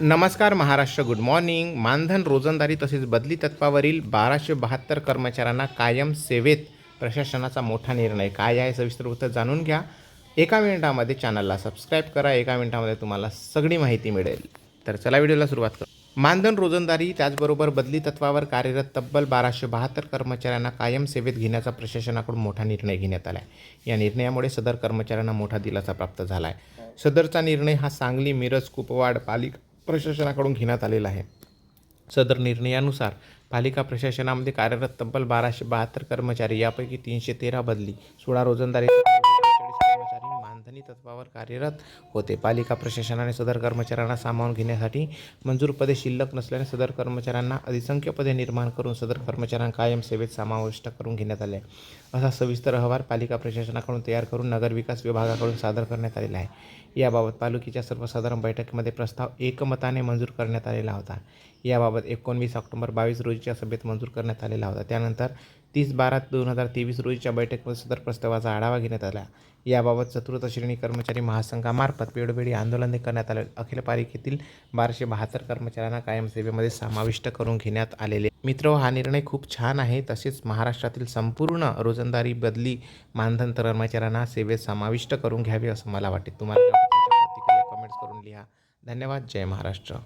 नमस्कार Maharashtra good morning मानधन रोजंदारी तसेच बदली तत्वावरील बाराशे बहात्तर कर्मचाऱ्यांना कायम सेवेत प्रशासनाचा मोठा निर्णय. काय आहे? सविस्तर उत्तर जाणून घ्या. एका मिनिटामध्ये चॅनलला सबस्क्राईब करा. एका मिनिटामध्ये तुम्हाला सगळी माहिती मिळेल. तर चला व्हिडिओला सुरुवात करू. मानधन रोजंदारी त्याचबरोबर बदली तत्वावर कार्यरत तब्बल बाराशे बहात्तर कर्मचाऱ्यांना कायम सेवेत घेण्याचा प्रशासनाकडून मोठा निर्णय घेण्यात आला आहे या निर्णयामुळे सदर कर्मचाऱ्यांना मोठा दिलासा प्राप्त झाला आहे सदरचा निर्णय हा सांगली मिरज कुपवाड पालिका प्रशासनाकडून घेण्यात आलेला आहे. सदर निर्णयानुसार पालिका प्रशासनामध्ये कार्यरत तब्बल बाराशे बहात्तर कर्मचारी यापैकी तीनशे तेरा बदली सोळा रोजंदारी कर्मचारी तत्वावर कार्यरत होते. पालिका प्रशासनाने सदर कर्मचाऱ्यांना सामावून घेण्यासाठी मंजूर पदे शिल्लक नसल्याने सदर कर्मचाऱ्यांना अधिसंख्य पदे निर्माण करून सदर कर्मचाऱ्यांना कायम सेवेत समाविष्ट करून घेण्यात आले. असा सविस्तर अहवाल पालिका प्रशासनाकडून तयार करून नगरविकास विभागाकडून सादर करण्यात आलेला आहे. याबाबत पालिकेच्या सर्वसाधारण बैठकीमध्ये प्रस्ताव एकमताने मंजूर करण्यात आलेला होता. याबाबत एकोणवीस ऑक्टोबर बावीस रोजीच्या सभेत मंजूर करण्यात आलेला होता. त्यानंतर तीस बारा दोन हजार तेवीस रोजीच्या बैठकीमध्ये सदर प्रस्तावाचा आढावा घेण्यात आला. याबाबत चतुर्थ श्रेणी कर्मचारी महासंघामार्फत वेळोवेळी आंदोलने करण्यात आले. अखिल पालिकेतील बाराशे बहात्तर कर्मचाऱ्यांना कायम सेवेमध्ये समाविष्ट करून घेण्यात आलेले. मित्र हा निर्णय खूप छान आहे. तसेच महाराष्ट्रातील संपूर्ण रोजंदारी बदली मानधन कर्मचाऱ्यांना सेवेत समाविष्ट करून घ्यावे असं मला वाटते. तुम्हाला तुमच्या कमेंट्स करून लिहा. धन्यवाद. जय महाराष्ट्र.